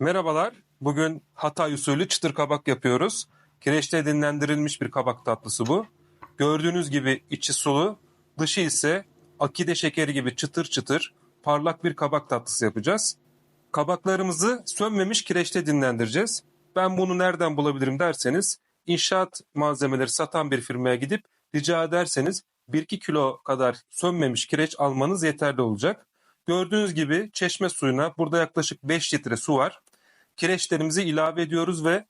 Merhabalar. Bugün Hatay usulü çıtır kabak yapıyoruz. Kireçte dinlendirilmiş bir kabak tatlısı bu. Gördüğünüz gibi içi sulu, dışı ise akide şekeri gibi çıtır çıtır parlak bir kabak tatlısı yapacağız. Kabaklarımızı sönmemiş kireçte dinlendireceğiz. Ben bunu nereden bulabilirim derseniz inşaat malzemeleri satan bir firmaya gidip rica ederseniz 1-2 kilo kadar sönmemiş kireç almanız yeterli olacak. Gördüğünüz gibi çeşme suyuna burada yaklaşık 5 litre su var. Kireçlerimizi ilave ediyoruz ve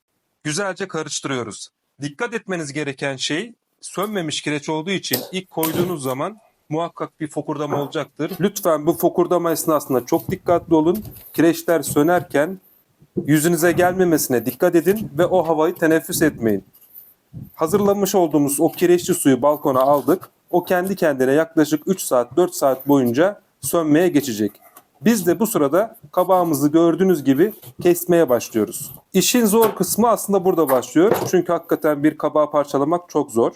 güzelce karıştırıyoruz. Dikkat etmeniz gereken şey sönmemiş kireç olduğu için ilk koyduğunuz zaman muhakkak bir fokurdama olacaktır. Lütfen bu fokurdama esnasında çok dikkatli olun. Kireçler sönerken yüzünüze gelmemesine dikkat edin ve o havayı teneffüs etmeyin. Hazırlamış olduğumuz o kireçli suyu balkona aldık. O kendi kendine yaklaşık 3 saat 4 saat boyunca sönmeye geçecek. Biz de bu sırada kabağımızı gördüğünüz gibi kesmeye başlıyoruz. İşin zor kısmı aslında burada başlıyor. Çünkü hakikaten bir kabağı parçalamak çok zor.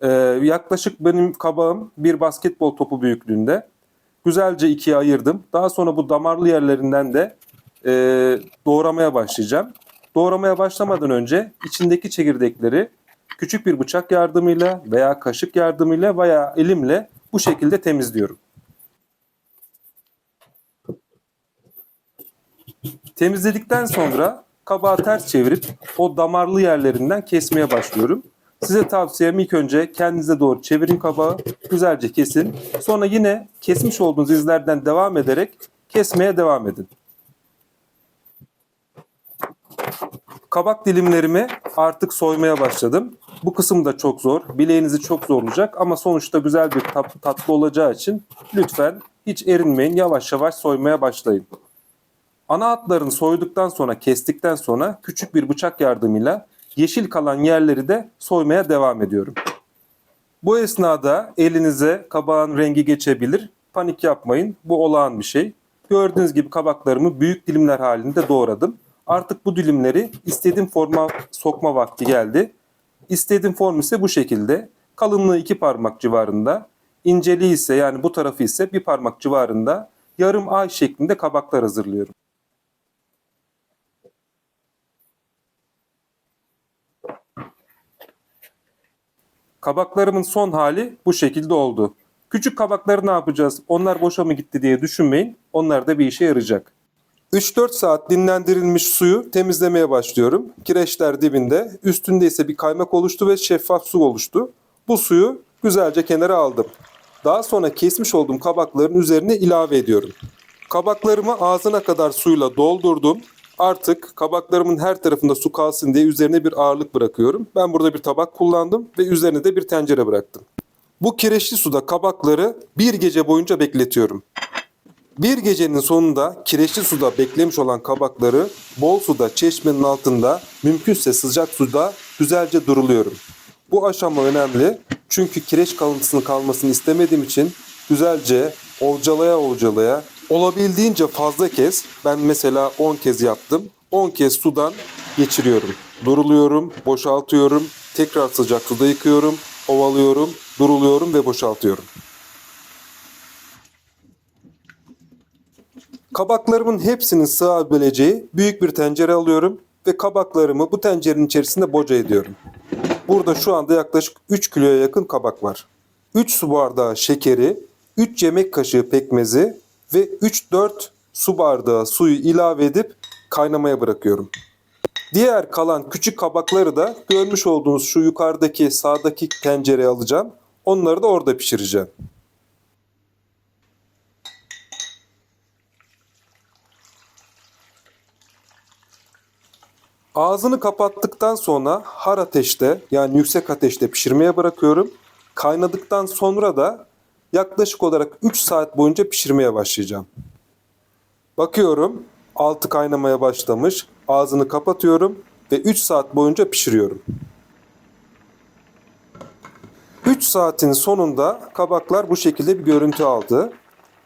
Ee, yaklaşık benim kabağım bir basketbol topu büyüklüğünde. Güzelce ikiye ayırdım. Daha sonra bu damarlı yerlerinden de e, doğramaya başlayacağım. Doğramaya başlamadan önce içindeki çekirdekleri küçük bir bıçak yardımıyla veya kaşık yardımıyla veya elimle bu şekilde temizliyorum. Temizledikten sonra kabağı ters çevirip o damarlı yerlerinden kesmeye başlıyorum. Size tavsiyem ilk önce kendinize doğru çevirin kabağı, güzelce kesin. Sonra yine kesmiş olduğunuz izlerden devam ederek kesmeye devam edin. Kabak dilimlerimi artık soymaya başladım. Bu kısım da çok zor. Bileğinizi çok zorlayacak ama sonuçta güzel bir tat- tatlı olacağı için lütfen hiç erinmeyin. Yavaş yavaş soymaya başlayın. Ana hatlarını soyduktan sonra, kestikten sonra küçük bir bıçak yardımıyla yeşil kalan yerleri de soymaya devam ediyorum. Bu esnada elinize kabağın rengi geçebilir. Panik yapmayın. Bu olağan bir şey. Gördüğünüz gibi kabaklarımı büyük dilimler halinde doğradım. Artık bu dilimleri istediğim forma sokma vakti geldi. İstediğim form ise bu şekilde. Kalınlığı iki parmak civarında. İnceliği ise yani bu tarafı ise bir parmak civarında yarım ay şeklinde kabaklar hazırlıyorum. Kabaklarımın son hali bu şekilde oldu. Küçük kabakları ne yapacağız? Onlar boşa mı gitti diye düşünmeyin. Onlar da bir işe yarayacak. 3-4 saat dinlendirilmiş suyu temizlemeye başlıyorum. Kireçler dibinde, üstünde ise bir kaymak oluştu ve şeffaf su oluştu. Bu suyu güzelce kenara aldım. Daha sonra kesmiş olduğum kabakların üzerine ilave ediyorum. Kabaklarımı ağzına kadar suyla doldurdum. Artık kabaklarımın her tarafında su kalsın diye üzerine bir ağırlık bırakıyorum. Ben burada bir tabak kullandım ve üzerine de bir tencere bıraktım. Bu kireçli suda kabakları bir gece boyunca bekletiyorum. Bir gecenin sonunda kireçli suda beklemiş olan kabakları bol suda çeşmenin altında mümkünse sıcak suda güzelce duruluyorum. Bu aşama önemli çünkü kireç kalıntısının kalmasını istemediğim için güzelce ovcalaya ovcalaya olabildiğince fazla kez ben mesela 10 kez yaptım 10 kez sudan geçiriyorum. Duruluyorum, boşaltıyorum, tekrar sıcak suda yıkıyorum, ovalıyorum, duruluyorum ve boşaltıyorum. Kabaklarımın hepsinin sığabileceği büyük bir tencere alıyorum ve kabaklarımı bu tencerenin içerisinde boca ediyorum. Burada şu anda yaklaşık 3 kiloya yakın kabak var. 3 su bardağı şekeri, 3 yemek kaşığı pekmezi ve 3-4 su bardağı suyu ilave edip kaynamaya bırakıyorum. Diğer kalan küçük kabakları da görmüş olduğunuz şu yukarıdaki sağdaki tencereye alacağım. Onları da orada pişireceğim. Ağzını kapattıktan sonra har ateşte yani yüksek ateşte pişirmeye bırakıyorum. Kaynadıktan sonra da yaklaşık olarak 3 saat boyunca pişirmeye başlayacağım. Bakıyorum altı kaynamaya başlamış. Ağzını kapatıyorum ve 3 saat boyunca pişiriyorum. 3 saatin sonunda kabaklar bu şekilde bir görüntü aldı.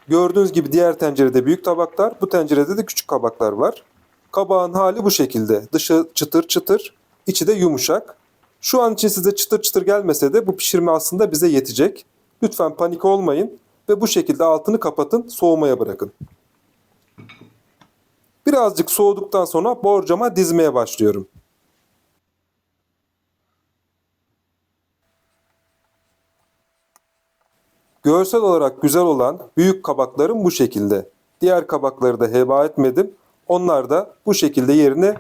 Gördüğünüz gibi diğer tencerede büyük tabaklar, bu tencerede de küçük kabaklar var. Kabağın hali bu şekilde. Dışı çıtır çıtır, içi de yumuşak. Şu an için size çıtır çıtır gelmese de bu pişirme aslında bize yetecek. Lütfen panik olmayın ve bu şekilde altını kapatın, soğumaya bırakın. Birazcık soğuduktan sonra borcama dizmeye başlıyorum. Görsel olarak güzel olan büyük kabaklarım bu şekilde. Diğer kabakları da heba etmedim. Onlar da bu şekilde yerini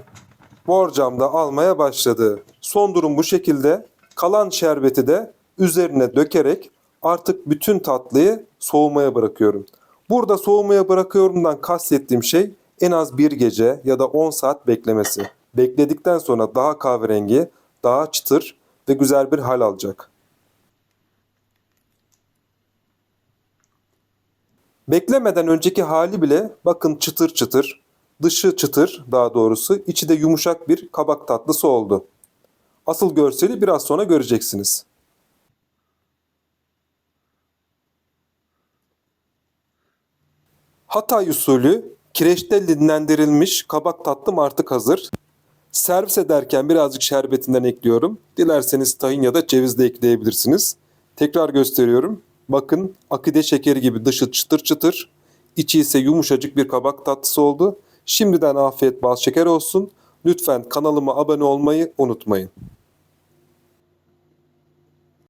borcamda almaya başladı. Son durum bu şekilde. Kalan şerbeti de üzerine dökerek artık bütün tatlıyı soğumaya bırakıyorum. Burada soğumaya bırakıyorumdan kastettiğim şey en az bir gece ya da 10 saat beklemesi. Bekledikten sonra daha kahverengi, daha çıtır ve güzel bir hal alacak. Beklemeden önceki hali bile bakın çıtır çıtır, dışı çıtır daha doğrusu, içi de yumuşak bir kabak tatlısı oldu. Asıl görseli biraz sonra göreceksiniz. Hatay usulü kireçte dinlendirilmiş kabak tatlım artık hazır. Servis ederken birazcık şerbetinden ekliyorum. Dilerseniz tahin ya da ceviz de ekleyebilirsiniz. Tekrar gösteriyorum. Bakın akide şekeri gibi dışı çıtır çıtır, içi ise yumuşacık bir kabak tatlısı oldu. Şimdiden afiyet bal şeker olsun. Lütfen kanalıma abone olmayı unutmayın.